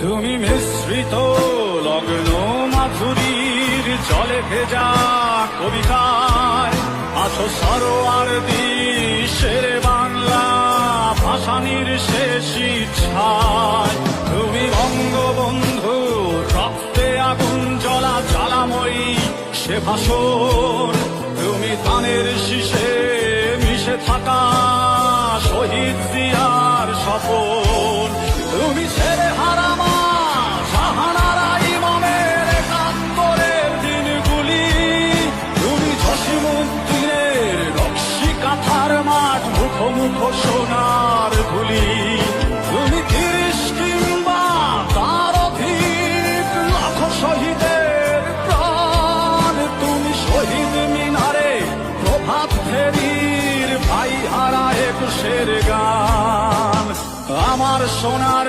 তুমি মিশ্রিত লগ্ন মাধুরীর জলে ভেজা কবিতায় আছো সরোয়ার শেরে বাংলা ভাসানির শেষ ইচ্ছায়। তুমি বঙ্গবন্ধু, রক্তে আগুন জ্বলা জ্বালাময়ী সে ভাষণ তুমি ধানের শীষে মিশে থাকা শহীদ জিয়ার সপন মুখ সোনার ধুলি। তুমি তিরিশ কিংবা তার অধিক লাখ শহীদের প্রাণ। তুমি শহীদ মিনারে প্রভাত ফেরির ভাই হারা একুশের গান। আমার সোনার